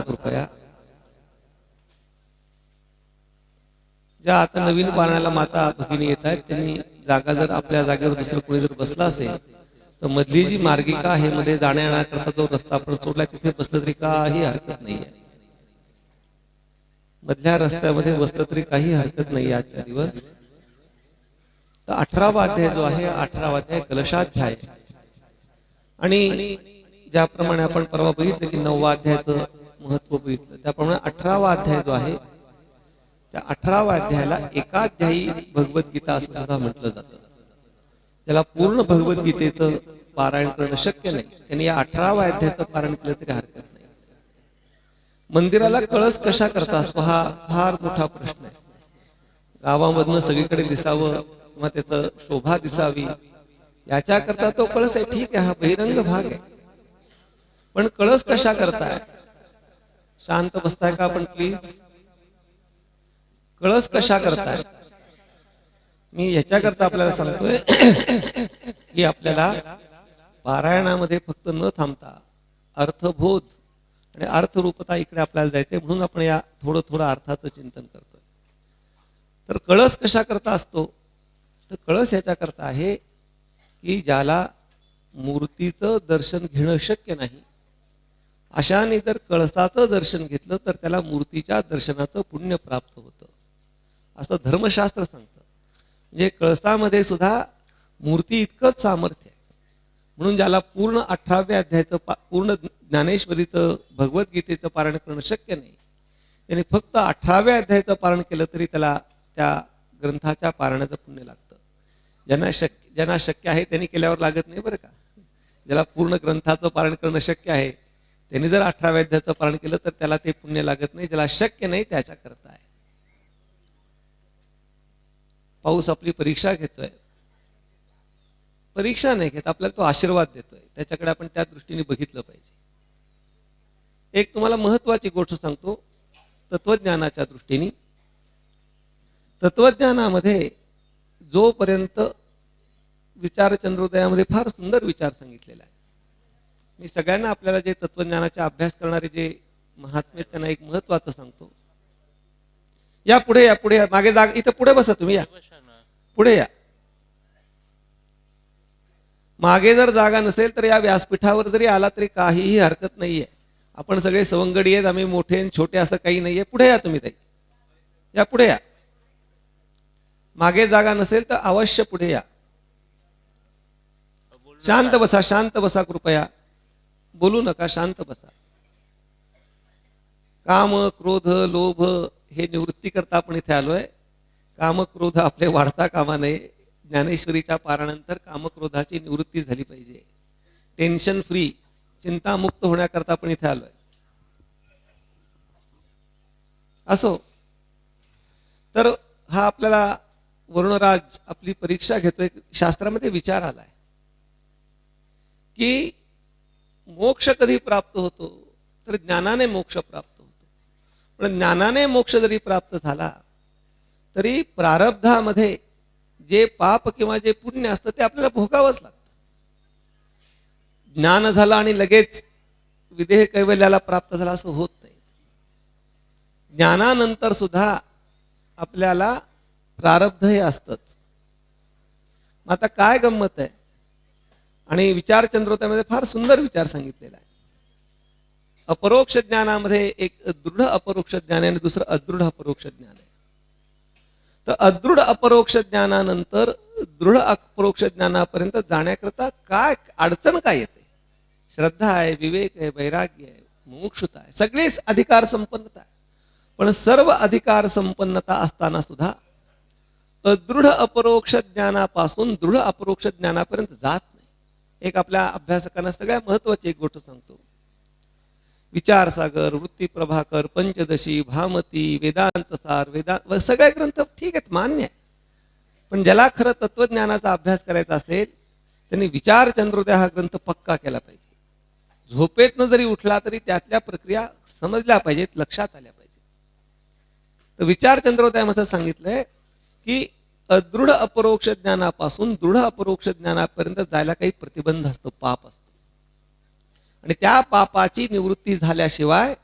कृपया ज्या आता नवीन पाण्याला माता भगिनी येत आहेत त्यांनी जागा जर आपल्या जागेवर दुसरं कोणी जर बसला असेल तर मधली जी मार्गिका आहे मध्ये जाण्या येण्याकरता जो रस्ता आपण सोडला तिथे बसलं तरी काही हरकत नाही. मधल्या रस्त्यामध्ये बसलं तरी काही हरकत नाही आजच्या दिवस. तर अठरावा अध्याय जो आहे अठरावा अध्याय कलशाध्याय. आणि ज्याप्रमाणे आपण परवा बघितलं की नववा अध्यायाचं महत्त्व बघितलं. त्याप्रमाणे अठरावा अध्याय जो आहे त्या अठराव्या अध्यायाला एकाध्यायी भगवद्गीता असं सुद्धा म्हटलं जातं. त्याला पूर्ण भगवद्गीतेचं पारायण करणं शक्य नाही. त्यांनी या अठराव्या अध्यायाचं पारायण केलं तरी हरकत नाही. मंदिराला कळस कशा करता असतो हा फार मोठा प्रश्न आहे. गावामधनं सगळीकडे दिसावं किंवा त्याचं शोभा दिसावी याच्याकरता तो कळस आहे. ठीक आहे हा बहिरंग भाग आहे. पण कळस कशा करताय? शांत बसताय का आपण प्लीज कळस कशा करताय? मी याच्याकरता आपल्याला सांगतोय की आपल्याला पारायणामध्ये फक्त न थांबता अर्थबोध आणि अर्थरूपता इकडे आपल्याला जायचंय म्हणून आपण या थोडं थोडं अर्थाचं चिंतन करतोय. तर कळस कशा करता असतो? तर कळस याच्याकरता आहे की ज्याला मूर्तीचं दर्शन घेणं शक्य नाही अशाने जर कळसाचं दर्शन घेतलं तर त्याला मूर्तीच्या दर्शनाचं पुण्य प्राप्त होतं. असं धर्मशास्त्र सांगतं. म्हणजे कळसामध्ये सुद्धा मूर्ती इतकंच सामर्थ्य आहे. म्हणून ज्याला पूर्ण अठराव्या अध्यायाचं पा पूर्ण ज्ञानेश्वरीचं भगवद्गीतेचं पारण करणं शक्य नाही. त्याने फक्त अठराव्या अध्यायाचं पारण केलं तरी त्याला त्या ग्रंथाच्या पारणाचं पुण्य लागतं. ज्यांना शक्य ज्यांना शक्य आहे त्यांनी केल्यावर लागत नाही बरं का. ज्याला पूर्ण ग्रंथाचं पारण करणं शक्य आहे त्यांनी जर अठरा अध्यायाचं पालन केलं तर त्याला ते पुण्य लागत नाही ज्याला शक्य नाही त्याच्या करता आहे. पाऊस आपली परीक्षा घेतोय. परीक्षा नाही घेत आपल्याला तो आशीर्वाद देतोय. त्याच्याकडे आपण त्या दृष्टीने बघितलं पाहिजे. एक तुम्हाला महत्वाची गोष्ट सांगतो तत्वज्ञानाच्या दृष्टीने. तत्वज्ञानामध्ये जोपर्यंत विचारचंद्रोदयामध्ये फार सुंदर विचार सांगितलेला आहे. मी सगळ्यांना आपल्याला जे तत्वज्ञानाचा अभ्यास करणारे जे महात्मे त्यांना एक महत्वाचं सांगतो. या पुढे या पुढे या मागे जागा इथं पुढे बसा तुम्ही या. पुढे या. मागे जर जागा नसेल तर या व्यासपीठावर जरी आला तरी काहीही हरकत नाहीये. आपण सगळे सवंगडी आहेत आम्ही मोठे छोटे असं काही नाहीये. पुढे या तुम्ही ताई. या पुढे या. मागे जागा नसेल तर अवश्य पुढे या. शांत बसा शांत बसा कृपया. बोलू नका शांत बसा. काम क्रोध लोभ हे निवृत्ती करता आपण इथे आलोय. काम क्रोध आपले वाढता कामा नये. ज्ञानेश्वरीच्या पारानंतर कामक्रोधाची निवृत्ती झाली पाहिजे. टेन्शन फ्री चिंतामुक्त होण्याकरता आपण इथे आलोय. असो. तर हा आपल्याला वरुणराज आपली परीक्षा घेतोय. शास्त्रामध्ये विचार आलाय. की मोक्ष कधी प्राप्त होतो तर ज्ञानाने मोक्ष प्राप्त होतो. पण ज्ञानाने मोक्ष जरी प्राप्त झाला तरी प्रारब्धामध्ये जे पाप किंवा जे पुण्य असतं ते आपल्याला भोगावंच लागतं. ज्ञान झालं आणि लगेच विदेह कैवल्याला प्राप्त झाला असं होत नाही. ज्ञानानंतर सुद्धा आपल्याला प्रारब्ध हे असतंच. मग आता काय गंमत आहे? आणि विचारचंद्रोतामध्ये फार सुंदर विचार सांगितलेला आहे. अपरोक्ष ज्ञानामध्ये एक दृढ अपरोक्ष ज्ञान आहे आणि दुसरं अदृढ अपरोक्ष ज्ञान आहे. तर अदृढ अपरोक्ष ज्ञानानंतर दृढ अपरोक्ष ज्ञानापर्यंत जाण्याकरता काय अडचण काय येते? श्रद्धा आहे विवेक आहे वैराग्य आहे मुमुक्षुता आहे सगळेच अधिकार संपन्नता आहे. पण सर्व अधिकार संपन्नता असताना सुद्धा अदृढ अपरोक्ष ज्ञानापासून दृढ अपरोक्ष ज्ञानापर्यंत जात एक आपल्या अभ्यासकांना सगळ्यात महत्वाची एक गोष्ट सांगतो. विचारसागर वृत्ती प्रभाकर पंचदशी भामती वेदांतसार वेदांत सगळे ग्रंथ ठीक आहेत मान्य आहे पण ज्याला खरं तत्वज्ञानाचा अभ्यास करायचा असेल त्यांनी विचार चंद्रोदय हा ग्रंथ पक्का केला पाहिजे. झोपेतनं जरी उठला तरी त्यातल्या प्रक्रिया समजल्या पाहिजेत लक्षात आल्या पाहिजेत. तर विचार चंद्रोदयामध्ये सांगितलंय की दृढ अपरोक्ष ज्ञानापासून दृढ अपरोक्ष ज्ञानापर्यंत जायला काही प्रतिबंध असतो पाप असतो. आणि त्या पापाची निवृत्ती झाल्याशिवाय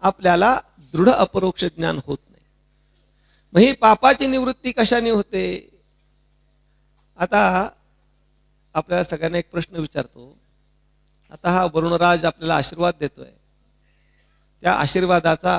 आपल्याला दृढ अपरोक्ष ज्ञान होत नाही. मग ही पापाची निवृत्ती कशाने होते? आता आपल्याला सगळ्यांना एक प्रश्न विचारतो. आता हा वरुणराज आपल्याला आशीर्वाद देतोय. त्या आशीर्वादाचा